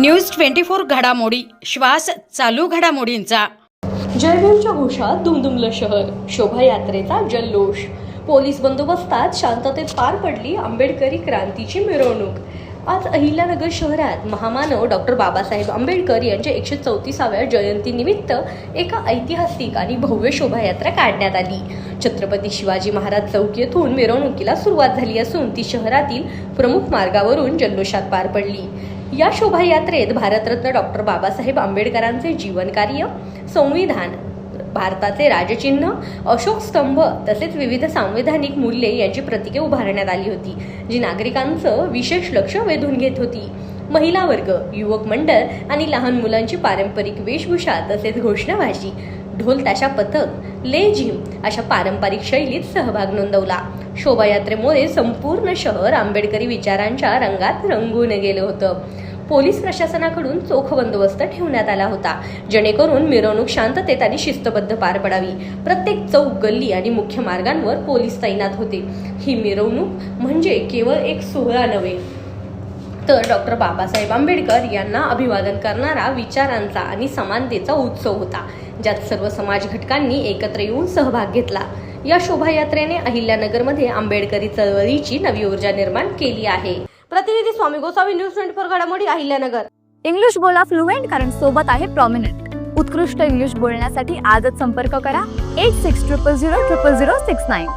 News twenty four घडामोडी. श्वास चालू घडामोडींचा. जयभीमच्या घोषात दुमदुमलं शहर. शोभायात्रेचा जल्लोष. पोलीस बंदोबस्तात शांततेत पार पडली आंबेडकरी क्रांतीची मिरवणूक. आज अहिल्यानगर शहरात महामानव डॉक्टर बाबासाहेब आंबेडकर यांच्या एकशे चौतीसाव्या जयंतीनिमित्त एका ऐतिहासिक आणि भव्य शोभायात्रा काढण्यात आली. छत्रपती शिवाजी महाराज चौक येथून मिरवणुकीला सुरुवात झाली असून ती शहरातील प्रमुख मार्गावरून जल्लोषात पार पडली. या शोभायात्रेत भारतरत्न डॉक्टर बाबासाहेब आंबेडकरांचे जीवनकार्य संविधान भारताचे राजचिन्ह अशोक स्तंभ तसेच विविध सांविधानिक मूल्ये यांची प्रतीके उभारण्यात आली होती जी नागरिकांचं विशेष लक्ष वेधून घेत होती. महिला वर्ग युवक मंडळ आणि लहान मुलांची पारंपरिक वेशभूषा तसेच घोषणाबाजी ढोल ताशा पथक ले झिम अशा पारंपरिक शैलीत सहभाग नोंदवला. शोभायात्रेमुळे संपूर्ण शहर आंबेडकरी विचारांच्या रंगात रंगून गेलं होतं. पोलीस प्रशासनाकडून चोख बंदोबस्त ठेवण्यात आला होता. जेणेकरून मिरवणूक शांततेत आणि शिस्तबद्ध पार पडावी. प्रत्येक चौक गल्ली आणि मुख्य मार्गांवर पोलीस तैनात होते. ही मिरवणूक म्हणजे केवळ एक सोहळा नव्हे तर डॉक्टर बाबासाहेब आंबेडकर यांना अभिवादन करणारा विचारांचा आणि समानतेचा उत्सव होता ज्यात सर्व समाज घटकांनी एकत्र येऊन सहभाग घेतला. या शोभायात्रेने अहिल्यानगरमध्ये आंबेडकरी चळवळीची नवी ऊर्जा निर्माण केली आहे. प्रतिनिधी Swami Gosavi news twenty four घडामोडी अहिल्यानगर. इंग्लिश बोला फ्लुएंट कारण सोबत आहे प्रॉमिनंट उत्कृष्ट इंग्लिश बोलण्यासाठी आजच संपर्क करा. Eight six triple zero triple zero six nine